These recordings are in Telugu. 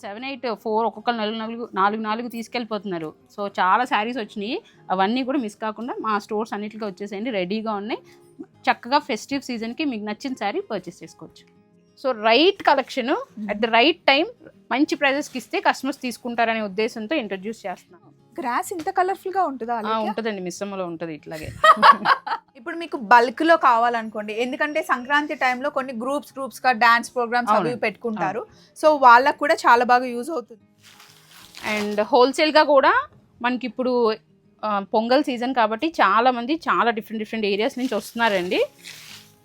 సెవెన్ ఎయిట్ ఫోర్ ఒక్కొక్కరు నాలుగు నాలుగు నాలుగు నాలుగు తీసుకెళ్ళిపోతున్నారు. సో చాలా శారీస్ వచ్చినాయి. అవన్నీ కూడా మిస్ కాకుండా మా స్టోర్స్ అన్నిటికీ వచ్చేసేయండి. రెడీగా ఉన్నాయి. చక్కగా ఫెస్టివ్ సీజన్కి మీకు నచ్చిన శారీ పర్చేస్ చేసుకోవచ్చు. So right collection at the right time మంచి ప్రైజెస్కి ఇస్తే కస్టమర్స్ తీసుకుంటారనే ఉద్దేశంతో ఇంట్రడ్యూస్ చేస్తున్నాను. గ్రాస్ ఇంత కలర్ఫుల్గా ఉంటుందా? ఉంటుందండి. మిస్సమ్మలో ఉంటుంది ఇట్లాగే. ఇప్పుడు మీకు బల్క్లో కావాలనుకోండి ఎందుకంటే సంక్రాంతి టైంలో కొన్ని గ్రూప్స్ గ్రూప్స్గా డాన్స్ ప్రోగ్రామ్స్ అవి. పెట్టుకుంటారు. సో వాళ్ళకు కూడా చాలా బాగా యూజ్ అవుతుంది. అండ్ హోల్సేల్గా కూడా మనకి ఇప్పుడు పొంగల్ సీజన్ కాబట్టి చాలా మంది చాలా డిఫరెంట్ డిఫరెంట్ ఏరియాస్ నుంచి వస్తున్నారండి.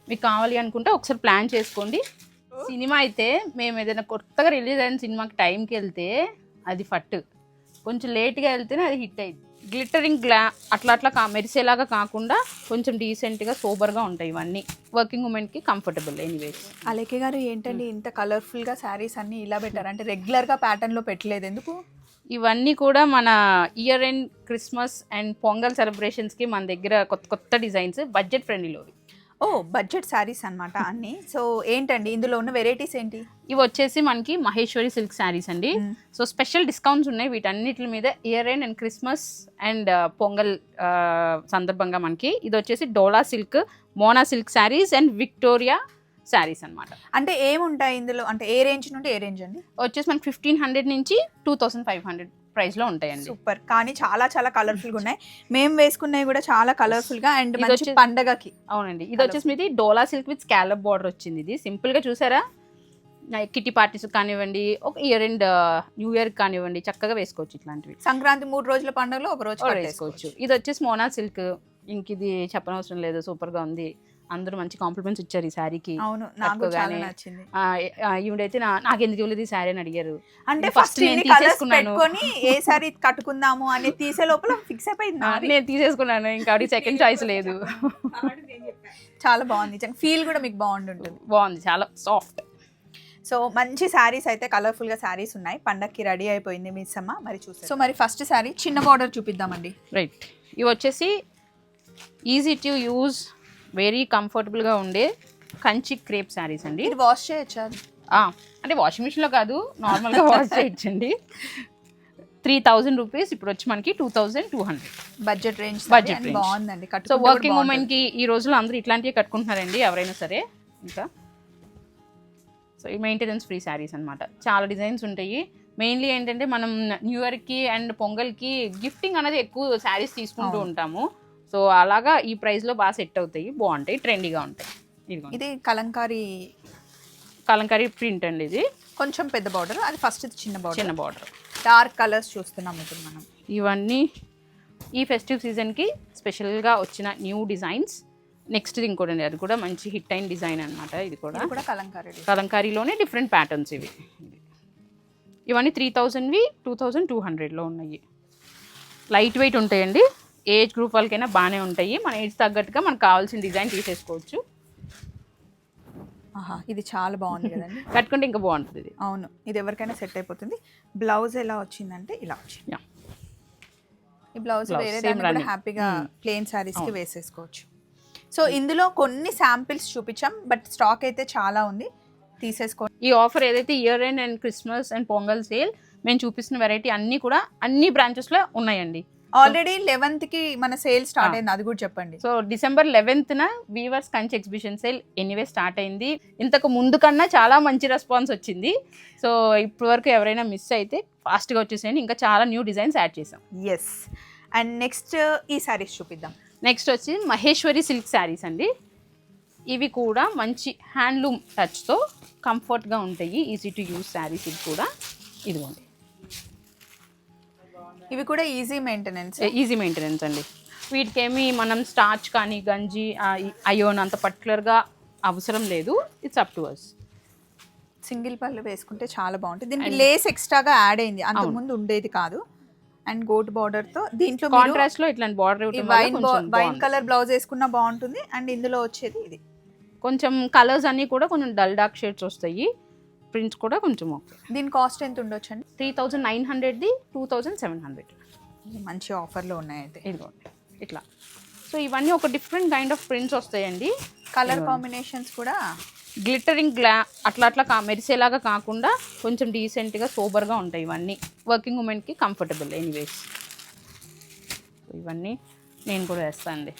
మీకు కావాలి అనుకుంటే ఒకసారి ప్లాన్ చేసుకోండి. సినిమా అయితే మేము ఏదైనా కొత్తగా రిలీజ్ అయిన సినిమాకి టైంకి వెళ్తే అది ఫట్ కొంచెం లేట్గా వెళ్తేనే అది హిట్ అయింది గ్లిటరింగ్ గ్లా అట్లా అట్లా కా మెరిసేలాగా కాకుండా కొంచెం డీసెంట్గా సోబర్గా ఉంటాయి ఇవన్నీ. వర్కింగ్ ఉమెన్కి కంఫర్టబుల్ ఎనీవేస్. అలేఖ్య గారు ఏంటండి ఇంత కలర్ఫుల్గా శారీస్ అన్ని ఇలా పెట్టారు? అంటే రెగ్యులర్గా ప్యాటర్న్లో పెట్టలేదు ఎందుకు? ఇవన్నీ కూడా మన year end Christmas and Pongal సెలబ్రేషన్స్కి మన దగ్గర కొత్త కొత్త డిజైన్స్ బడ్జెట్ ఫ్రెండ్లీలో ఓ బడ్జెట్ శారీస్ అన్నమాట అన్ని. సో ఏంటండి? ఇందులో ఉన్న వెరైటీస్ ఏంటి? ఇవి వచ్చేసి మనకి మహేశ్వరి సిల్క్ శారీస్ అండి. సో స్పెషల్ డిస్కౌంట్స్ ఉన్నాయి. వీటన్నిటి మీద year end and Christmas and Pongal ఆ, సందర్భంగా మనకి ఇది వచ్చేసి Dola silk Mona silk saris and Victoria saris అన్నమాట. అంటే ఏముంటాయి ఇందులో? అంటే ఏ రేంజ్ నుండి ఏ రేంజ్ అండి? వచ్చేసి మనకి ఫిఫ్టీన్ హండ్రెడ్ నుంచి టూ థౌసండ్ ఫైవ్ హండ్రెడ్ ప్రైస్లో ఉంటాయండి. సూపర్. కానీ చాలా చాలా కలర్ఫుల్గా ఉన్నాయి. మేము వేసుకున్నవి కూడా చాలా కలర్ఫుల్గా అండ్ మంచి పండగకి. అవునండి. ఇది వచ్చేసి మీది Dola silk with scallop border వచ్చింది ఇది. సింపుల్గా చూసారా కిట్టి పార్టీస్ కానివ్వండి ఒక ఇయర్ అండ్ న్యూ ఇయర్ కానివ్వండి చక్కగా వేసుకోవచ్చు ఇట్లాంటివి. సంక్రాంతి మూడు రోజుల పండుగలో ఒక రోజు వేసుకోవచ్చు. ఇది వచ్చేసి మోనా సిల్క్. ఇంక ఇది చెప్పనవసరం లేదు. సూపర్గా ఉంది. అందరూ మంచి కాంప్లిమెంట్స్ ఇచ్చారు ఈ శారీకి. అవును నాకు చాలా కట్టుకోగానే. నచ్చింది. ఆ, ఆ, ఈవిడైతే నా నాకు ఎందుకు ఇవ్వలేదు ఈ శారీ అని అడిగారు. అంటే ఫస్ట్ నేను తీసేసుకున్నాను. పెట్టుకొని ఏ సారీ కట్టుకుందాము అని తీసే లోపల ఫిక్స్ అయిపోయింది. నేను తీసేసుకున్నాను ఇంకా సెకండ్ చాయిస్ లేదు. చాలా బాగుంది. ఫీల్ కూడా మీకు బాగుంటుంది బాగుంది చాలా సాఫ్ట్ సో మంచి శారీస్ అయితే కలర్ఫుల్గా శారీస్ ఉన్నాయి. పండక్కి రెడీ అయిపోయింది మిస్ అమ్మ. మరి చూసి సో మరి ఫస్ట్ శారీ చిన్న బార్డర్ చూపిద్దామండి. రైట్ ఇవి వచ్చేసి ఈజీ టు యూజ్ వెరీ కంఫర్టబుల్గా ఉండే కంచి క్రేప్ శారీస్ అండి. ఇది వాష్ చేయొచ్చా? అంటే వాషింగ్ మిషన్లో కాదు నార్మల్గా వాష్ చేయొచ్చండి. త్రీ థౌజండ్ రూపీస్ ఇప్పుడు వచ్చి మనకి two thousand two hundred budget range range. బాగుందండి సో వర్కింగ్ కూడా ఉమెన్కి ఈ రోజుల్లో అందరూ ఇట్లాంటివి కట్టుకుంటున్నారండి ఎవరైనా సరే. ఇంకా. సో ఈ మెయింటెనెన్స్ ఫ్రీ శారీస్ అన్నమాట. చాలా డిజైన్స్ ఉంటాయి. మెయిన్లీ ఏంటంటే మనం న్యూ ఇయర్కి అండ్ పొంగల్కి గిఫ్టింగ్ అనేది ఎక్కువ శారీస్ తీసుకుంటూ. ఉంటాము. సో అలాగా ఈ ప్రైస్లో బాగా సెట్ అవుతాయి. బాగుంటాయి ట్రెండీగా ఉంటాయి. ఇది కలంకారీ కలంకారీ ప్రింట్ అండి ఇది. కొంచెం పెద్ద బార్డర్ అది ఫస్ట్ చిన్న బార్డర్ చిన్న బార్డర్ డార్క్ కలర్స్ చూస్తున్నాం ఇప్పుడు మనం. ఇవన్నీ ఈ ఫెస్టివ్ సీజన్కి స్పెషల్గా వచ్చిన న్యూ డిజైన్స్ నెక్స్ట్ ఇంకోటి అండి అది కూడా మంచి హిట్ అయిన డిజైన్ అన్నమాట ఇది కూడా. కూడా కలంకారీ. కలంకారీలోనే డిఫరెంట్ ప్యాటర్న్స్ ఇవి. ఇవన్నీ త్రీ థౌజండ్వి టూ థౌజండ్ టూ హండ్రెడ్లో ఉన్నాయి. లైట్ వెయిట్ ఉంటాయండి. ఏజ్ గ్రూప్ వాళ్ళకైనా బాగానే ఉంటాయి. మన ఏజ్ తగ్గట్టుగా మనకు కావాల్సిన డిజైన్ తీసేసుకోవచ్చు. ఆహా ఇది చాలా బాగుంది కదండి. కట్టుకుంటే ఇంకా బాగుంటుంది ఇది. అవును ఇది ఎవరికైనా సెట్ అయిపోతుంది. బ్లౌజ్ ఎలా వచ్చిందంటే ఇలా వచ్చింది. ఈ బ్లౌజ్ వేరే దాన్ని. హ్యాపీగా Hmm. ప్లేన్ శారీస్కి వేసేసుకోవచ్చు. సో ఇందులో కొన్ని శాంపిల్స్ చూపించాం బట్ స్టాక్ అయితే చాలా ఉంది. తీసేసుకోండి ఈ ఆఫర్ ఏదైతే year end and Christmas and Pongal sale మేము చూపిస్తున్న వెరైటీ అన్నీ కూడా అన్ని బ్రాంచెస్లో ఉన్నాయండి. ఆల్రెడీ లెవెన్త్కి మన సేల్ స్టార్ట్ Ah. అయింది అది కూడా చెప్పండి. So December లెవెన్త్న weavers Kanchi exhibition sale anyway start అయింది. ఇంతకు ముందు కన్నా చాలా మంచి రెస్పాన్స్ వచ్చింది. సో ఇప్పటి వరకు ఎవరైనా మిస్ అయితే ఫాస్ట్గా వచ్చేసేయండి. ఇంకా చాలా న్యూ డిజైన్స్ యాడ్ చేసాం. ఎస్ అండ్ నెక్స్ట్ ఈ శారీస్ చూపిద్దాం. నెక్స్ట్ వచ్చి మహేశ్వరి సిల్క్ శారీస్ అండి. ఇవి కూడా మంచి హ్యాండ్లూమ్ టచ్తో కంఫర్ట్గా ఉంటాయి. ఈజీ టు యూస్ శారీస్ ఇది కూడా. ఇదిగోండి. ఇవి కూడా ఈజీ మెయింటెనెన్స్ ఈజీ మెయింటెనెన్స్ అండి. వీటికేమి మనం స్టార్చ్ కానీ గంజి అయోన్ అంత పర్టికులర్గా అవసరం లేదు. It's up to us single పళ్ళు వేసుకుంటే చాలా బాగుంటుంది. దీనికి లేస్ ఎక్స్ట్రాగా యాడ్ అయింది. అంతకు ముందు ఉండేది కాదు. అండ్ గోట్ బార్డర్తో దీంట్లో కాంట్రాస్ట్లో ఇట్లాంటి border wine wine. Colour blouse వేసుకున్నా బాగుంటుంది. అండ్ ఇందులో వచ్చేది ఇది. కొంచెం కలర్స్ అన్ని కూడా కొంచెం డల్ డార్క్ షేడ్స్ వస్తాయి. ప్రింట్స్ కూడా కొంచెం ఓకే. దీని కాస్ట్ ఎంత ఉండొచ్చు అండి త్రీ థౌజండ్ నైన్ హండ్రెడ్ది టూ థౌజండ్ సెవెన్ హండ్రెడ్. మంచి ఆఫర్లో ఉన్నాయి అయితే ఇదిగోండి ఇట్లా. సో ఇవన్నీ ఒక డిఫరెంట్ కైండ్ ఆఫ్ ప్రింట్స్ వస్తాయండి. కలర్ కాంబినేషన్స్ కూడా? గ్లిటరింగ్ గ్లా అట్లా అట్లా కా మెరిసేలాగా కాకుండా కొంచెం డీసెంట్గా సూపర్గా ఉంటాయి ఇవన్నీ. వర్కింగ్ ఉమెన్కి కంఫర్టబుల్ ఎనీవేస్. ఇవన్నీ నేను కూడా వేస్తాను అండి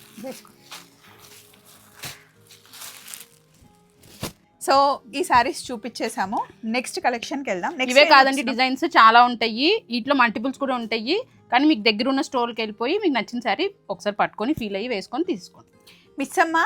సో ఈ శారీస్ చూపించేసాము నెక్స్ట్ కలెక్షన్కి వెళ్దాం. ఇవే కాదండి డిజైన్స్ చాలా ఉంటాయి. వీటిలో మల్టిపుల్స్ కూడా ఉంటాయి. కానీ మీకు దగ్గర ఉన్న స్టోర్కి వెళ్ళిపోయి మీకు నచ్చిన శారీ ఒకసారి పట్టుకొని ఫీల్ అయ్యి వేసుకొని తీసుకోండి. మిస్సమ్మ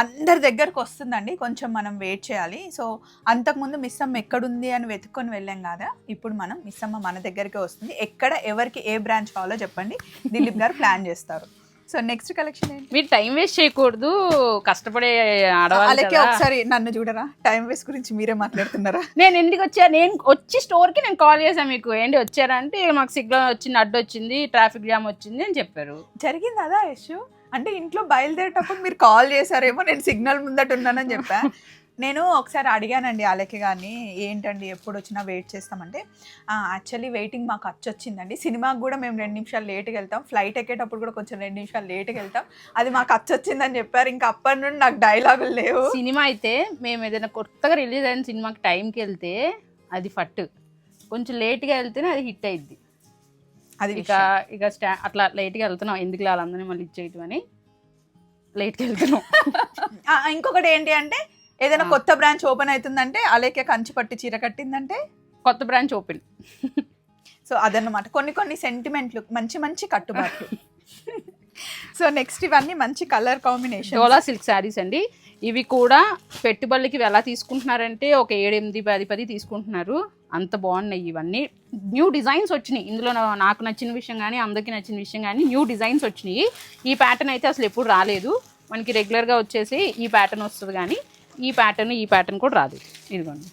అందరి దగ్గరకు వస్తుందండి. కొంచెం మనం వెయిట్ చేయాలి. సో అంతకుముందు మిస్సమ్మ ఎక్కడుంది అని వెతుక్కొని వెళ్ళాం కదా. ఇప్పుడు మనం మిస్సమ్మ మన దగ్గరికి వస్తుంది. ఎక్కడ ఎవరికి ఏ బ్రాంచ్ కావాలో చెప్పండి. దిలీప్ గారు ప్లాన్ చేస్తారు. సో నెక్స్ట్ కలెక్షన్ ఏంటి? మీరు టైం వేస్ట్ చేయకూడదు కష్టపడే ఆడవాళ్ళు అలాగే. ఒకసారి నన్ను చూడరా? టైం వేస్ట్ గురించి మీరే మాట్లాడుతున్నారా? నేను ఎందుకు వచ్చా? నేను వచ్చి స్టోర్కి నేను కాల్ చేశాను మీకు. ఏంటి వచ్చారా అంటే మాకు సిగ్నల్ వచ్చింది అడ్డు వచ్చింది ట్రాఫిక్ జామ్ వచ్చింది అని చెప్పారు. జరిగింది అదా యశు? అంటే ఇంట్లో బయలుదేరేటప్పుడు మీరు కాల్ చేశారేమో నేను సిగ్నల్ ముందట ఉన్నానని చెప్పా. నేను ఒకసారి అడిగానండి అలెకి గారిని ఏంటండి ఎప్పుడు వచ్చినా వెయిట్ చేస్తామంటే? యాక్చువల్లీ వెయిటింగ్ మాకు వచ్చిందండి సినిమాకి కూడా మేము రెండు నిమిషాలు లేట్గా వెళ్తాం. ఫ్లైట్ ఎక్కేటప్పుడు కూడా కొంచెం రెండు నిమిషాలు లేట్గా వెళ్తాం. అది మాకు వచ్చిందని చెప్పారు. ఇంకా అప్పటి నుండి నాకు డైలాగులు లేవు. సినిమా అయితే మేము ఏదైనా కొత్తగా రిలీజ్ అయిన సినిమాకి టైంకి వెళ్తే అది ఫట్. కొంచెం లేట్గా వెళ్తేనే అది హిట్ అయింది అది ఇక ఇక స్టా అట్లా లేట్గా వెళ్తున్నాం. ఎందుకు వాళ్ళందరినీ మళ్ళీ ఇచ్చేయటం అని లేట్గా వెళ్తున్నాం. ఇంకొకటి ఏంటి అంటే ఏదైనా కొత్త బ్రాంచ్ ఓపెన్ అవుతుందంటే అలేకే కంచి పట్టి చీర కట్టిందంటే? కొత్త బ్రాంచ్ ఓపెన్. సో అదన్నమాట. కొన్ని కొన్ని సెంటిమెంట్లు మంచి మంచి కట్టుబాట్లు. సో నెక్స్ట్ ఇవన్నీ మంచి colour combination Dola silk saris అండి. ఇవి కూడా పెట్టుబడులకి ఎలా తీసుకుంటున్నారంటే ఒక ఏడు ఎనిమిది పది పది తీసుకుంటున్నారు. అంత బాగున్నాయి ఇవన్నీ. న్యూ డిజైన్స్ వచ్చినాయి. ఇందులో నాకు నచ్చిన విషయం కానీ అందరికీ నచ్చిన విషయం కానీ న్యూ డిజైన్స్ వచ్చినాయి. ఈ ప్యాటర్న్ అయితే అసలు ఎప్పుడు రాలేదు. మనకి రెగ్యులర్గా వచ్చేసి ఈ ప్యాటర్న్ వస్తుంది కానీ ఈ ప్యాటర్న్ ఈ ప్యాటర్న్ కూడా రాదు. ఇదిగోండి.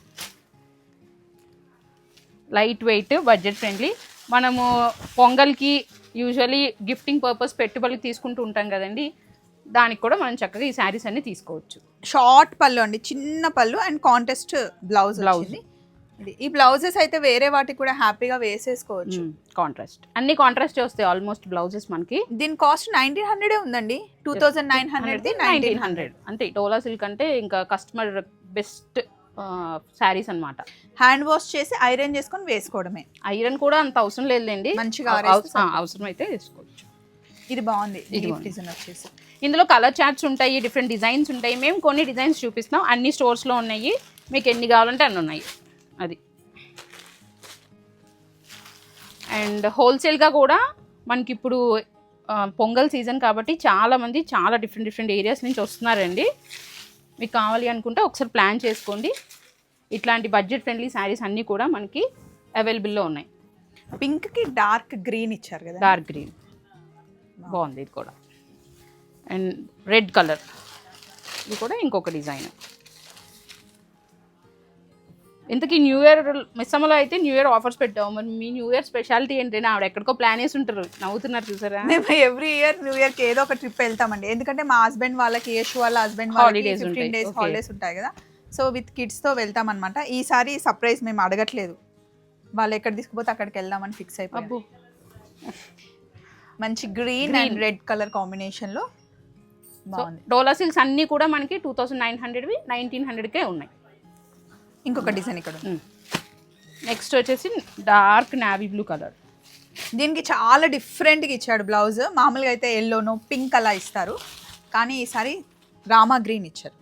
లైట్ వెయిట్ బడ్జెట్ ఫ్రెండ్లీ మనము పొంగల్కి యూజువలీ గిఫ్టింగ్ పర్పస్ పెట్టుబడికి తీసుకుంటూ ఉంటాం కదండి. దానికి కూడా మనం చక్కగా ఈ శారీస్ అన్ని తీసుకోవచ్చు. షార్ట్ పళ్ళు అండి చిన్న పళ్ళు అండ్ కాంటెస్ట్ బ్లౌజ్. బ్లౌజ్ ఇది. ఈ బ్లౌజెస్ అయితే వేరే వాటికి కూడా హ్యాపీగా వేసేసుకోవచ్చు. కాంట్రాస్ట్. అన్ని కాంట్రాస్ట్ వస్తాయి ఆల్మోస్ట్ బ్లౌజెస్ మనకి? దీని కాస్ట్ నైన్టీన్ హండ్రెడే ఉందండి. Two thousand nine hundred. Nineteen hundred. అంతే డోలా సిల్క్ అంటే ఇంకా కస్టమర్ బెస్ట్ శారీస్ అన్నమాట. హ్యాండ్ వాష్ చేసి ఐరన్ చేసుకొని వేసుకోవడమే. ఐరన్ కూడా అంత అవసరం లేదండి మంచిగా అవసరం అయితే వేసుకోవచ్చు. ఇది బాగుంది. డిజైన్ వచ్చేసి. ఇందులో కలర్ చార్ట్స్ ఉంటాయి డిఫరెంట్ డిజైన్స్ ఉంటాయి. మేము కొన్ని డిజైన్స్ చూపిస్తున్నాం అన్ని స్టోర్స్లో ఉన్నాయి. మీకు ఎన్ని కావాలంటే అన్ని ఉన్నాయి. అది. అండ్ హోల్సేల్గా కూడా మనకి ఇప్పుడు పొంగల్ సీజన్ కాబట్టి చాలామంది చాలా డిఫరెంట్ డిఫరెంట్ ఏరియాస్ నుంచి వస్తున్నారండి. మీకు కావాలి అనుకుంటే ఒకసారి ప్లాన్ చేసుకోండి. ఇట్లాంటి బడ్జెట్ ఫ్రెండ్లీ శారీస్ అన్నీ కూడా మనకి అవైలబుల్లో ఉన్నాయి. పింక్కి డార్క్ గ్రీన్ ఇచ్చారు కదా. Dark green. బాగుంది ఇది కూడా. And red colour. ఇది కూడా ఇంకొక డిజైన్. ఇంతకీ న్యూ ఇయర్ మిస్సమ్మలో అయితే న్యూ ఇయర్ ఆఫర్స్ పెట్టాము మరి మీ న్యూ ఇయర్ స్పెషాలిటీ ఏంటి ఆవిడ ఎక్కడికో ప్లాన్ వేసి ఉంటారు. నవ్వుతున్నారు చూసారా? మేము ఎవ్రీ ఇయర్ న్యూ ఇయర్కి ఏదో ఒక ట్రిప్ వెళ్తామండి. ఎందుకంటే మా హస్బెండ్ వాళ్ళకి యశ్ వాళ్ళ హస్బెండ్ ఫిఫ్టీన్ డేస్. హాలిడేస్ ఉంటాయి. కదా. సో విత్ కిడ్స్తో వెళ్తాం అనమాట ఈసారి సర్ప్రైజ్ మేము అడగట్లేదు. వాళ్ళు ఎక్కడ తీసుకుపోతే అక్కడికి వెళ్దామని ఫిక్స్ అయిపోయి మంచి గ్రీన్ అండ్ రెడ్ కలర్ కాంబినేషన్లో సో బాగుంది. డోలా సిల్క్స్ అన్నీ కూడా మనకి టూ థౌసండ్ నైన్ హండ్రెడ్వి నైన్టీన్ హండ్రెడ్కే ఉన్నాయి. ఇంకొక డిజైన్ ఇక్కడ. నెక్స్ట్ వచ్చేసి డార్క్ నావీ బ్లూ కలర్ దీనికి చాలా డిఫరెంట్గా ఇచ్చాడు బ్లౌజ్ మామూలుగా అయితే ఎల్లోనో పింక్ అలా ఇస్తారు. కానీ ఈసారి రామా గ్రీన్ ఇచ్చారు.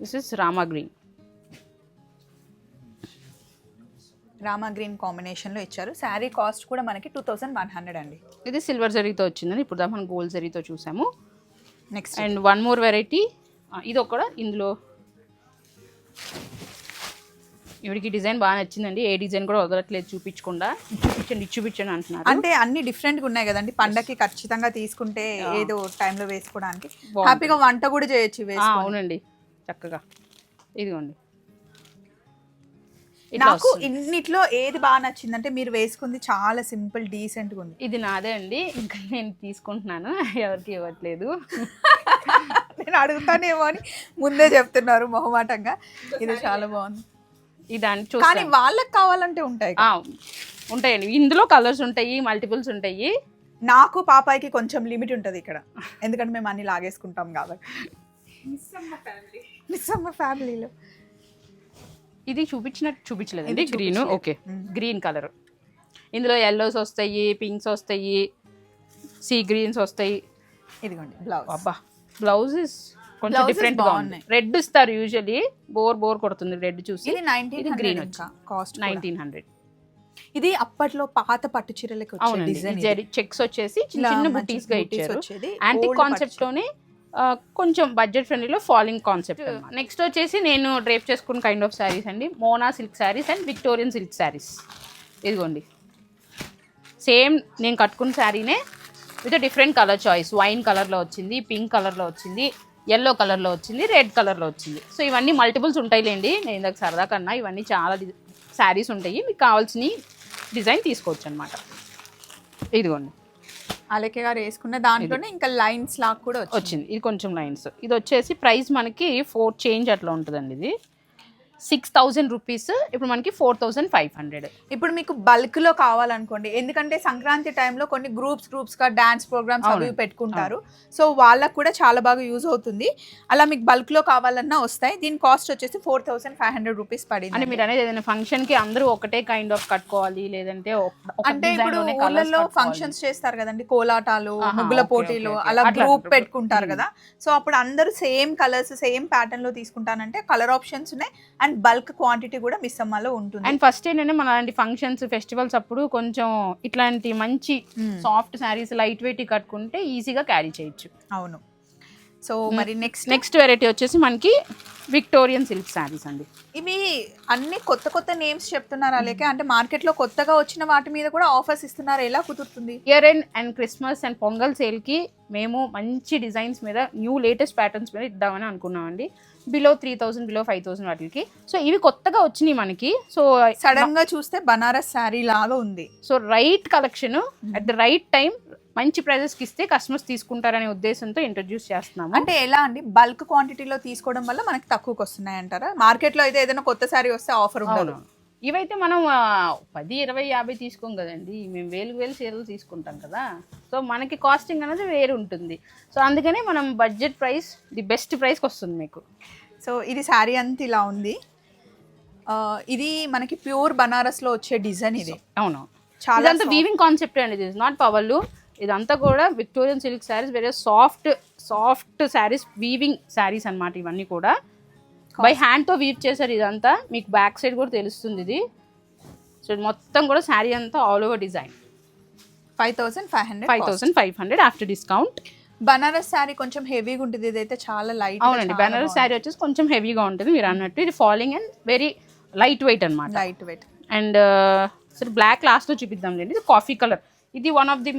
This is Rama green Rama green కాంబినేషన్లో ఇచ్చారు. శారీ కాస్ట్ కూడా మనకి టూ థౌజండ్ వన్ హండ్రెడ్ అండి. ఇది సిల్వర్ జరీతో వచ్చిందని ఇప్పుడు దాకా మనం గోల్డ్ జరీతో చూసాము. Next and one more variety ఇది ఒక ఇందులో. ఇవిడికి డిజైన్ బాగా నచ్చిందండి. ఏ డిజైన్ కూడా వదలట్లేదు చూపించకుండా. చూపించండి చూపించండి అంటున్నారు. అంటే అన్ని డిఫరెంట్గా ఉన్నాయి కదండి. పండగకి ఖచ్చితంగా తీసుకుంటే ఏదో టైంలో వేసుకోవడానికి. హ్యాపీగా వంట కూడా చేయొచ్చు అవునండి. చక్కగా. ఇదిగోండి. నాకు. ఇన్నిట్లో ఏది బాగా నచ్చిందంటే మీరు వేసుకుంది చాలా సింపుల్ డీసెంట్గా ఉంది. ఇది నాదే అండి. ఇంకా నేను తీసుకుంటున్నాను. ఎవరికి ఇవ్వట్లేదు. నేను అడుగుతానేమో అని ముందే చెప్తున్నారు మొహమాటంగా. ఇది చాలా బాగుంది. ఇది అని కానీ చూస్తాను వాళ్ళకి కావాలంటే ఉంటాయి ఉంటాయండి. ఇందులో కలర్స్ ఉంటాయి మల్టిపుల్స్ ఉంటాయి. నాకు పాపాయికి కొంచెం లిమిట్ ఉంటుంది ఇక్కడ. ఎందుకంటే మేము అన్ని లాగేసుకుంటాం కాబట్టి. ఫ్యామిలీలో. ఇది చూపించినట్టు చూపించలేదండి. ఇది గ్రీన్. చూపించలేదు. ఓకే. Green colour. ఇందులో ఎల్లోస్ వస్తాయి పింక్స్ వస్తాయి సీ గ్రీన్స్ వస్తాయి. ఇదిగోండి బ్లౌజ్. అబ్బా బ్లౌజెస్ కొంచెం డిఫరెంట్గా బాగున్నాయి. రెడ్ ఇస్తారు యూజువల్లీ బోర్ బోర్ కొడుతుంది రెడ్ చూసి. ఇది nineteen green cost nineteen hundred ఇది అప్పట్లో పాత పట్టు చీరలకు చెక్స్ వచ్చేసి చిన్న చిన్న బుటీస్గా ఇచ్చారు. Old కాన్సెప్ట్లోనే కొంచెం బడ్జెట్ ఫ్రెండ్లీలో ఫాలింగ్ కాన్సెప్ట్ నెక్స్ట్ వచ్చేసి నేను డ్రేప్ చేసుకున్న కైండ్ ఆఫ్ శారీస్ అండి. Mona silk saris and Victorian silk saris ఇదిగోండి. సేమ్ నేను కట్టుకున్న శారీనే with different colour choice wine కలర్లో వచ్చింది పింక్ కలర్లో వచ్చింది. ఎల్లో కలర్లో వచ్చింది రెడ్ కలర్లో వచ్చింది. సో ఇవన్నీ మల్టిపుల్స్ ఉంటాయిలేండి. నేను ఇందాక సరదా కన్నా ఇవన్నీ చాలా శారీస్ ఉంటాయి. మీకు కావాల్సిన డిజైన్ తీసుకోవచ్చు అనమాట ఇదిగోండి. అలకే గారు వేసుకున్న దాంట్లోనే ఇంకా లైన్స్ లాగా కూడా వచ్చింది. వచ్చింది. ఇది కొంచెం లైన్స్ ఇది వచ్చేసి ప్రైస్ మనకి ఫోర్ చేంజ్ అట్లా ఉంటుందండి ఇది. సిక్స్ థౌజండ్ రూపీస్ ఇప్పుడు మనకి ఫోర్ థౌజండ్ ఫైవ్ హండ్రెడ్ ఇప్పుడు మీకు బల్క్లో కావాలనుకోండి ఎందుకంటే సంక్రాంతి టైంలో కొన్ని గ్రూప్స్ గ్రూప్స్గా డాన్స్ ప్రోగ్రామ్స్ అవి. పెట్టుకుంటారు సో వాళ్ళకు కూడా చాలా బాగా యూజ్ అవుతుంది అలా మీకు బల్క్లో కావాలన్నా వస్తాయి దీని కాస్ట్ వచ్చేసి four thousand five hundred rupees అంటే పడింది మీరు అనేది ఏదైనా ఫంక్షన్కి అందరూ ఒకటే కైండ్ ఆఫ్ కట్టుకోవాలి లేదంటే అంటే ఇప్పుడు ఊళ్ళల్లో. ఫంక్షన్స్ చేస్తారు కదండి కోలాటాలు ముగ్గుల పోటీలు. అలా గ్రూప్. పెట్టుకుంటారు. కదా సో అప్పుడు అందరూ సేమ్ కలర్స్ సేమ్ ప్యాటర్న్లో తీసుకుంటానంటే కలర్ ఆప్షన్స్ ఉన్నాయి అండ్ బల్క్ క్వాంటిటీ కూడా మిస్సమ్మలో ఉంటుంది. అండ్ ఫస్ట్ ఏంటంటే మన అలాంటి ఫంక్షన్స్ ఫెస్టివల్స్ అప్పుడు కొంచెం ఇట్లాంటి మంచి. సాఫ్ట్ శారీస్ లైట్ వెయిట్ కట్టుకుంటే ఈజీగా క్యారీ చేయొచ్చు. అవును. సో మరి నెక్స్ట్ నెక్స్ట్ వెరైటీ వచ్చేసి మనకి విక్టోరియన్ సిల్క్ శారీస్ అండి. ఇవి అన్ని కొత్త కొత్త నేమ్స్ చెప్తున్నారు అలాగే అంటే మార్కెట్లో కొత్తగా వచ్చిన వాటి మీద కూడా ఆఫర్స్ ఇస్తున్నారు. ఎలా కుదురుతుంది? Year end and Christmas and Pongal సేల్కి మేము మంచి డిజైన్స్ మీద న్యూ లేటెస్ట్ ప్యాటర్న్స్ మీద ఇద్దామని అనుకున్నామండి. Below three thousand below five thousand వాటికి. సో ఇవి కొత్తగా వచ్చినాయి మనకి. సో సడన్గా చూస్తే బనారస్ శారీ లాగా ఉంది. So right collection at the right time మంచి ప్రైజెస్కి ఇస్తే కస్టమర్స్ తీసుకుంటారనే ఉద్దేశంతో ఇంట్రడ్యూస్ చేస్తున్నాము. అంటే ఎలా అండి? బల్క్ క్వాంటిటీలో తీసుకోవడం వల్ల మనకి తక్కువకి వస్తున్నాయి అంటారా? మార్కెట్లో అయితే ఏదైనా కొత్త శారీ వస్తే ఆఫర్ ఉండదు. ఇవైతే మనం పది ఇరవై యాభై తీసుకోం కదండి. మేము వేలు వేలు చీరలు తీసుకుంటాం కదా. సో మనకి కాస్టింగ్ అనేది వేరు ఉంటుంది. సో అందుకనే మనం బడ్జెట్ ప్రైస్ ది బెస్ట్ ప్రైస్కి వస్తుంది మీకు. సో ఇది శారీ అంతా ఇలా ఉంది. ఇది మనకి ప్యూర్ బనారస్లో వచ్చే డిజైన్ ఇది. అవును. చాలా వీవింగ్ కాన్సెప్ట్ అండి. ఇది నాట్ పవర్లు ఇదంతా కూడా Victorian silk saris very soft soft saris weaving saris అన్నమాట ఇవన్నీ కూడా. బై హ్యాండ్తో వీవ్ చేశారు ఇదంతా. మీకు బ్యాక్ సైడ్ కూడా తెలుస్తుంది ఇది. సో మొత్తం కూడా శారీ అంతా all over design five thousand five hundred five thousand five hundred after discount Banaras sari కొంచెం హెవీగా ఉంటుంది ఇదైతే చాలా లైట్ అవునండి బెనారస్ శారీ వచ్చేసి కొంచెం హెవీగా ఉంటుంది మీరు అన్నట్టు. ఇది falling and very light weight అనమాట లైట్ వెయిట్ అండ్ సరే బ్లాక్ లాస్ట్లో చూపిద్దాం లేండి. ఇది కాఫీ కలర్ ఇది one of the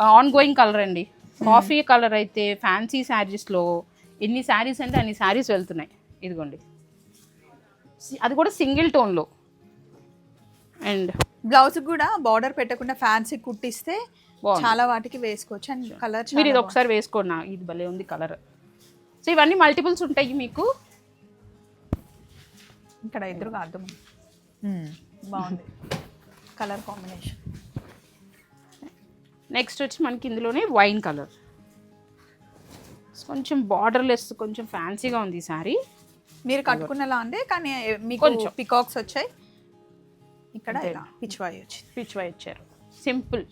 ongoing colour అండి. కాఫీ కలర్ అయితే ఫ్యాన్సీ శారీస్లో ఎన్ని శారీస్ అంటే అన్ని శారీస్ వెళ్తున్నాయి. ఇదిగోండి. సి- అది కూడా సింగిల్ టోన్లో అండ్ బ్లౌజ్ కూడా బార్డర్ పెట్టకుండా ఫ్యాన్సీ కుట్టిస్తే. చాలా వాటికి వేసుకోవచ్చు అండ్ కలర్ మీరు ఇది ఒకసారి వేసుకోండి. నా- ఇది భలే ఉంది కలర్. సో ఇవన్నీ మల్టిపుల్స్ ఉంటాయి మీకు? ఇక్కడ ఎదురుగా అర్థం. ఉంది. బాగుంది. Colour combination. నెక్స్ట్ వచ్చి మనకి ఇందులోనే వైన్ కలర్ కొంచెం బార్డర్లెస్ కొంచెం ఫ్యాన్సీగా ఉంది ఈ శారీ మీరు కట్టుకున్నలా అంటే కానీ మీకు కొంచెం. పికాక్స్ వచ్చాయి. ఇక్కడ పిచ్వాయి వచ్చింది. పిచ్ వై ఇచ్చారు. సింపుల్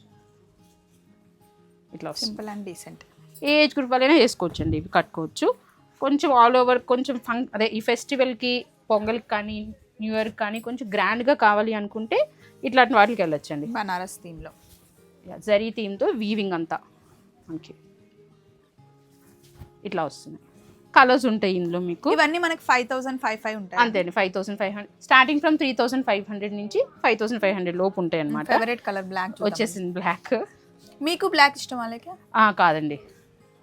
ఇట్లా సింపుల్ అండ్ డీసెంట్ ఏ ఏజ్ గ్రూప్ వాళ్ళైనా వేసుకోవచ్చండి ఇవి కట్టుకోవచ్చు. కొంచెం ఆల్ ఓవర్ కొంచెం ఫంక్ అదే ఈ ఫెస్టివల్కి పొంగల్కి కానీ న్యూ ఇయర్కి కానీ కొంచెం గ్రాండ్గా కావాలి అనుకుంటే ఇట్లాంటి వాటికి వెళ్ళొచ్చండి. బనారస్ థీమ్లో. జరీ థీమ్తో వీవింగ్ అంతా. మనకి ఇట్లా వస్తుంది. కలర్స్ ఉంటాయి ఇందులో మీకు. ఇవన్నీ మనకి ఫైవ్ థౌసండ్ ఫైవ్ ఫైవ్ ఉంటాయి. అంతే అండి five thousand five hundred starting from three thousand five hundred నుంచి ఫైవ్ థౌసండ్ ఫైవ్ హండ్రెడ్ లోపు ఉంటాయి అనమాట ఫేవరెట్ కలర్ బ్లాక్ వచ్చేసింది బ్లాక్ మీకు బ్లాక్ ఇష్టం అలాగే కాదండి.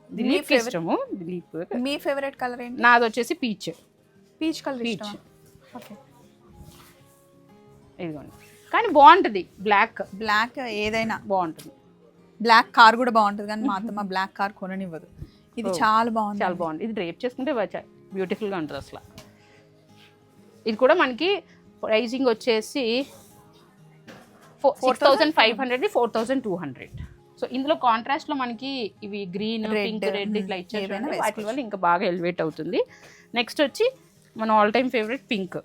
దిలీప్ ఇష్టము దిలీప్ మీ ఫేవరెట్ కలర్ ఏంటి? నాది వచ్చేసి పీచ్ పీచ్ కలర్. ఇష్టం ఓకే ఇదిగోండి. కానీ బాగుంటుంది. బ్లాక్ బ్లాక్ ఏదైనా బాగుంటుంది. బ్లాక్ కార్ కూడా బాగుంటుంది కానీ మా అత్తమ్మ బ్లాక్ కార్ కొననివ్వదు. ఇది. చాలా బాగుంది. చాలా బాగుంది. ఇది డ్రేప్ చేసుకుంటే బ్యూటిఫుల్గా ఉంటుంది అసలు. ఇది కూడా మనకి ప్రైజింగ్ వచ్చేసి four thousand five hundred four thousand two hundred so ఇందులో కాంట్రాస్ట్లో మనకి ఇవి గ్రీన్ పింక్ రెడ్ ఇట్లా ఇచ్చారు. వాటి వల్ల ఇంకా బాగా ఎలివేట్ అవుతుంది. నెక్స్ట్ వచ్చి మన ఆల్ టైమ్ ఫేవరెట్ పింక్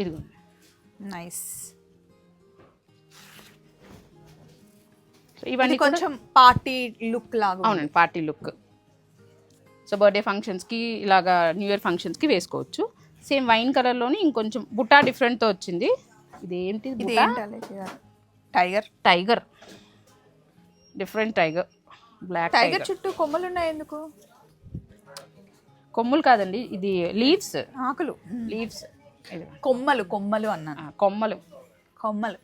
ఇదిగోండి నైస్. ఇవన్నీ కొంచెం పార్టీ లుక్ లాగా. అవునండి పార్టీ లుక్. సో బర్త్డే ఫంక్షన్స్కి ఇలాగా న్యూ ఇయర్ ఫంక్షన్స్కి వేసుకోవచ్చు. సేమ్ వైన్ కలర్లోని ఇంకొంచెం బుట్టా డిఫరెంట్తో వచ్చింది. ఇదేంటి tiger. Tiger. Different tiger. Black tiger. చుట్టూ కొమ్మలు ఉన్నాయి ఎందుకు? కొమ్ములు కాదండి ఇది లీవ్స్. ఆకులు. లీవ్స్. కొమ్మలు కొమ్మలు అన్నాను. కొమ్మలు. కొమ్మలు.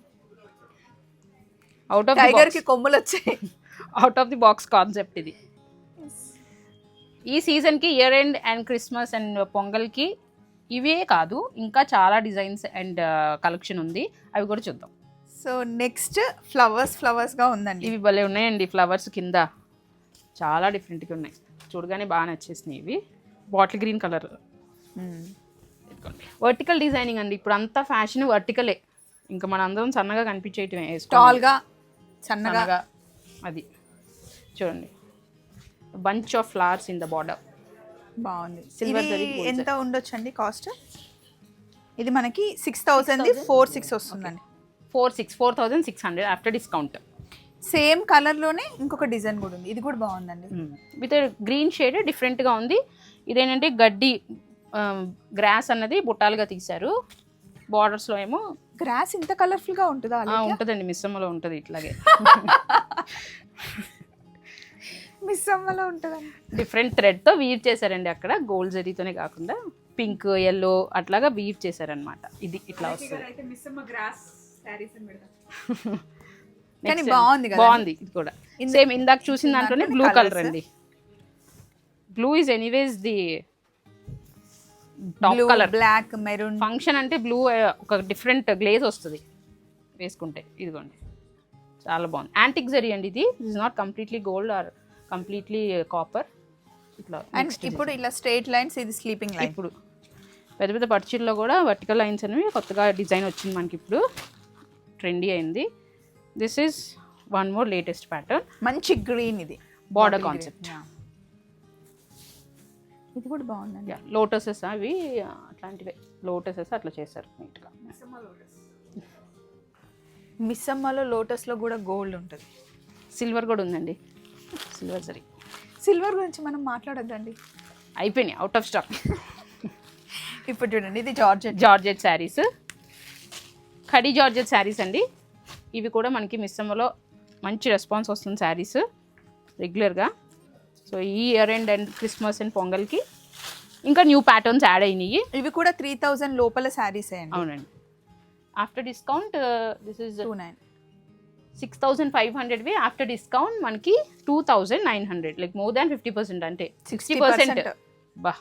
అవుట్ ఆఫ్ టైగర్కి కొమ్మలు వచ్చాయి. Out of the box concept ఇది. ఈ సీజన్కి year end and Christmas and పొంగల్కి ఇవే కాదు ఇంకా చాలా డిజైన్స్ అండ్ కలెక్షన్ ఉంది. అవి కూడా చూద్దాం. సో నెక్స్ట్ ఫ్లవర్స్ ఫ్లవర్స్గా ఉందండి. ఇవి భలే ఉన్నాయండి ఫ్లవర్స్ కింద. చాలా డిఫరెంట్గా ఉన్నాయి. చూడగానే బాగా నచ్చేసినాయి ఇవి. Bottle green colour vertical designing అండి. ఇప్పుడు అంతా ఫ్యాషన్ వర్టికలే ఇంకా మన అందరం సన్నగా కనిపించేయటమే టాల్గా సన్నగా. అది. చూడండి. Bunch of flowers in the border బాగుంది. Gold ఎంత ఉండొచ్చు అండి కాస్ట్? ఇది మనకి సిక్స్ థౌసండ్ ఫోర్ సిక్స్ వస్తుందండి. Four six four thousand six hundred after discount same కలర్లోనే ఇంకొక డిజైన్ కూడా ఉంది. ఇది కూడా బాగుందండి. విత్ గ్రీన్ షేడ్ డిఫరెంట్గా ఉంది. ఇదేంటంటే గడ్డి గ్రాస్ అన్నది బుట్టాలుగా తీశారు. బార్డర్స్లో ఏమో గ్రాస్ ఇంత కలర్ఫుల్గా ఉంటుందా ఆ, ఉంటుందండి. మిస్సమ్మలో ఉంటుంది ఇట్లాగే. మిస్ అమ్మలో ఉంటుందండి. డిఫరెంట్ థ్రెడ్తో వీవ్ చేశారండి అక్కడ. గోల్డ్ జరీతోనే కాకుండా పింక్ ఎల్లో అట్లాగా వీవ్ చేశారనమాట ఇది ఇట్లా వస్తుంది. బాగుంది కదా బాగుంది ఇది కూడా. ఇంద- సేమ్ ఇందాక చూసిన దాంట్లోనే బ్లూ కలర్. అండి. Blue is anyways the top colour black maroon function అంటే బ్లూ ఒక డిఫరెంట్ గ్లేజ్ వస్తుంది. వేసుకుంటే ఇదిగోండి. చాలా బాగుంది. యాంటిక్ జరీ అండి ఇది. Is not completely gold or completely copper ఇట్లా అండ్ ఇప్పుడు ఇలా స్ట్రైట్ లైన్స్ ఇది స్లీపింగ్ లైన్ ఇప్పుడు పెద్ద పెద్ద పట్టుచీరలో కూడా వర్టికల్ లైన్స్ అనేవి కొత్తగా డిజైన్ వచ్చింది మనకి ఇప్పుడు. ట్రెండీ అయింది. This is one more latest pattern మంచి గ్రీన్ ఇది. Border concept. ఇది కూడా బాగుందండి. లోటసెస్ అవి అట్లాంటివే. లోటసెస్ అట్లా చేశారు నీట్గా మిస్సమ్మలో లోటస్లో కూడా గోల్డ్ ఉంటుంది. సిల్వర్ కూడా ఉందండి. సిల్వర్ జరీ. సిల్వర్ గురించి మనం మాట్లాడొద్దండి. అయిపోయినాయి అవుట్ ఆఫ్ స్టాక్ ఇప్పుడు చూడండి ఇది georgette. Georgette saris. Khaddi georgette saris అండి. ఇవి కూడా మనకి మిస్సమ్మలో మంచి రెస్పాన్స్ వస్తుంది శారీస్. రెగ్యులర్గా సో ఈ year end and Christmas and పొంగల్కి ఇంకా న్యూ ప్యాటర్న్స్ యాడ్ అయినాయి. ఇవి కూడా త్రీ థౌజండ్ లోపల శారీస్ అవునండి. After discount this is two nine six thousand five హండ్రెడ్వి after discount మనకి two thousand nine hundred like more than fifty percent అంటే సిక్స్టీ పర్సెంట్ బా.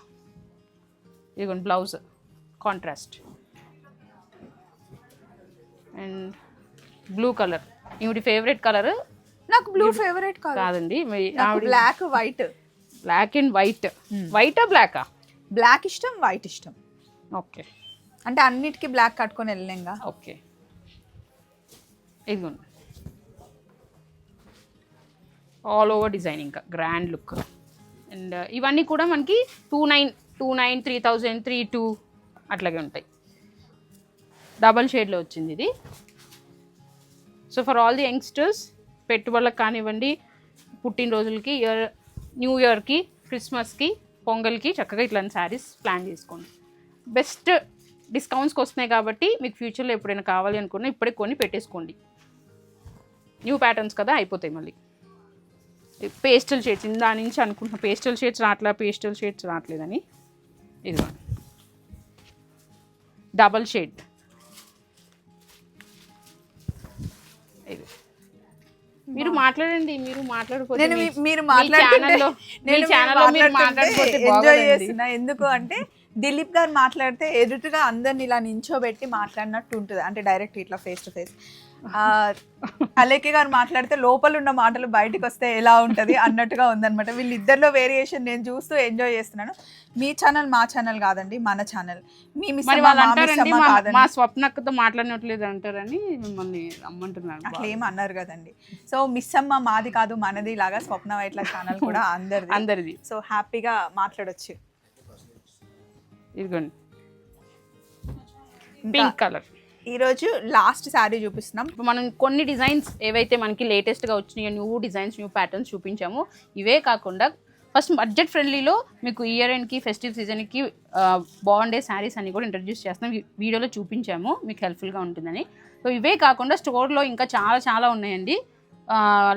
ఇదిగోండి blouse contrast and blue colour ఈవిడి ఫేవరెట్ కలర్ నాకు బ్లూ ఫేవరెట్ కాదు. కాదండి black white black and white వైటా బ్లాకా బ్లాక్ ఇష్టం వైట్ ఇష్టం. ఓకే అంటే అన్నిటికీ బ్లాక్ కట్టుకొని వెళ్ళలేంగా ఓకే ఇదిగోండి. ఆల్ ఓవర్ డిజైన్ ఇంకా. గ్రాండ్ లుక్ అండ్ ఇవన్నీ కూడా మనకి two nine two nine three thousand three two అట్లాగే ఉంటాయి. డబల్ షేడ్లో వచ్చింది ఇది. So for all the youngsters పెట్టుబడులకు కానివ్వండి పుట్టినరోజులకి ఇయర్ న్యూ ఇయర్కి క్రిస్మస్కి పొంగల్కి చక్కగా ఇట్లాంటి శారీస్ ప్లాన్ చేసుకోండి. బెస్ట్ డిస్కౌంట్స్కి వస్తున్నాయి కాబట్టి మీకు ఫ్యూచర్లో ఎప్పుడైనా కావాలి అనుకున్నా ఇప్పుడే కొన్ని పెట్టేసుకోండి. న్యూ ప్యాటర్న్స్ కదా అయిపోతాయి మళ్ళీ. పేస్టల్ షేడ్స్ దాని నుంచి అనుకుంటున్నా పేస్టల్ షేడ్స్ రావట్లే పేస్టల్ షేడ్స్ రావట్లేదని. ఇది డబల్ షేడ్. మీరు మాట్లాడండి మీరు మాట్లాడుకోండి నేను మీరు మాట్లాడుతుంటే ఛానల్లో మీరు ఎంజాయ్ చేస్తున్నా. ఎందుకు అంటే దిలీప్ గారు మాట్లాడితే ఎదుటిగా అందరిని ఇలా నించోబెట్టి మాట్లాడినట్టు ఉంటుంది. అంటే డైరెక్ట్ ఇట్లా ఫేస్ టు ఫేస్ అలేఖ్య గారు మాట్లాడితే లోపల ఉన్న మాటలు బయటకు వస్తే ఎలా ఉంటది అన్నట్టుగా ఉందన్నమాట. వీళ్ళిద్దరిలో వేరియేషన్ నేను చూస్తూ ఎంజాయ్ చేస్తున్నాను. మీ ఛానల్ మా ఛానల్ కాదండి మన ఛానల్ మీ మా స్వప్నక్కతో మాట్లాడినట్లేదు అంటారని మిమ్మల్ని రమ్మంటున్నాను అట్లా ఏం అన్నారు కదండి. సో మిస్ అమ్మ మాది కాదు మనది లాగా స్వప్న వైట్ల ఛానల్ కూడా అందరిది. అందరిది. సో హ్యాపీగా మాట్లాడొచ్చు. ఇదిగోండి. Pink colour. ఈరోజు లాస్ట్ శారీ చూపిస్తున్నాం. ఇప్పుడు మనం కొన్ని డిజైన్స్ ఏవైతే మనకి లేటెస్ట్గా వచ్చినాయో న్యూ డిజైన్స్ న్యూ ప్యాటర్న్స్ చూపించాము ఇవే కాకుండా ఫస్ట్ బడ్జెట్ ఫ్రెండ్లీలో మీకు ఇయర్ ఎండ్కి ఫెస్టివ్ సీజన్కి బాగుండే శారీస్ అన్ని కూడా ఇంట్రడ్యూస్ చేస్తాం వీడియోలో చూపించాము మీకు హెల్ప్ఫుల్గా ఉంటుందని. సో ఇవే కాకుండా స్టోర్లో ఇంకా చాలా చాలా ఉన్నాయండి.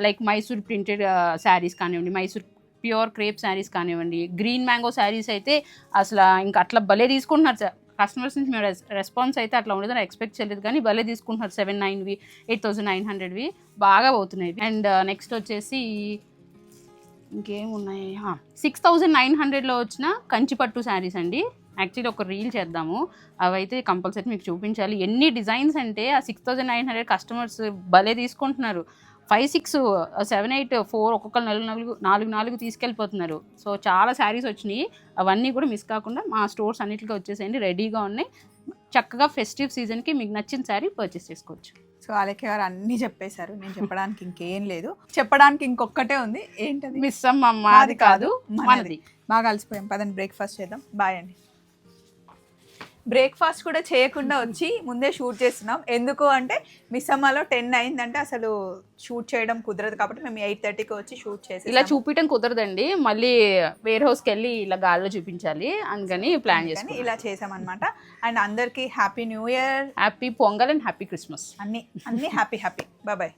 లైక్ మైసూర్ ప్రింటెడ్ శారీస్ కానివ్వండి మైసూర్ ప్యూర్ క్రేప్ శారీస్ కానివ్వండి గ్రీన్ మ్యాంగో శారీస్ అయితే అసలు ఇంకా అట్లా భలే తీసుకుంటున్నారు సార్. కస్టమర్స్ నుంచి మేము రెస్పాన్స్ అయితే అట్లా ఉండదు ఎక్స్పెక్ట్ చేయలేదు. కానీ భలే తీసుకుంటున్నారు. సెవెన్ నైన్వి ఎయిట్ థౌసండ్ నైన్ హండ్రెడ్వి బాగా పోతున్నాయి అండ్ నెక్స్ట్ వచ్చేసి ఇంకేమున్నాయి? సిక్స్ థౌజండ్ నైన్ హండ్రెడ్లో వచ్చిన కంచిపట్టు శారీస్ అండి. యాక్చువల్లీ ఒక రీల్ చేద్దాము. అవైతే కంపల్సరీ మీకు చూపించాలి. ఎన్ని డిజైన్స్ అంటే ఆ six thousand nine hundred customers భలే తీసుకుంటున్నారు. Five six seven eight four ఒక్కొక్కరు నాలుగు నాలుగు నాలుగు నాలుగు తీసుకెళ్ళిపోతున్నారు. సో చాలా శారీస్ వచ్చినాయి. అవన్నీ కూడా మిస్ కాకుండా మా స్టోర్స్ అన్నిటికీ వచ్చేసేయండి. రెడీగా ఉన్నాయి. చక్కగా ఫెస్టివ్ సీజన్కి మీకు నచ్చిన శారీ పర్చేస్ చేసుకోవచ్చు. సో అలెక్య గారు అన్ని చెప్పేశారు. నేను చెప్పడానికి ఇంకేం లేదు. చెప్పడానికి ఇంకొక్కటే ఉంది. ఏంటది? మిస్ అమ్మ మాది కాదు. మనది. బాగా అలసిపోయాం. పదండి బ్రేక్ఫాస్ట్ చేద్దాం. బాయ్ అండి. బ్రేక్ఫాస్ట్ కూడా చేయకుండా వచ్చి ముందే షూట్ చేస్తున్నాం. ఎందుకు అంటే మిస్సమ్మలో టెన్ అయిందంటే అసలు షూట్ చేయడం కుదరదు కాబట్టి మేము ఎయిట్ థర్టీకి వచ్చి షూట్ చేసి ఇలా చూపించడం కుదరదండి. మళ్ళీ వేర్ హౌస్కి వెళ్ళి ఇలా గాల్లో చూపించాలి. అందుకని ప్లాన్ చేసుకుని ఇలా చేసామన్నమాట. అండ్ అందరికీ happy new year. Happy Pongal and happy Christmas. అన్ని అన్ని హ్యాపీ హ్యాపీ. బాయ్.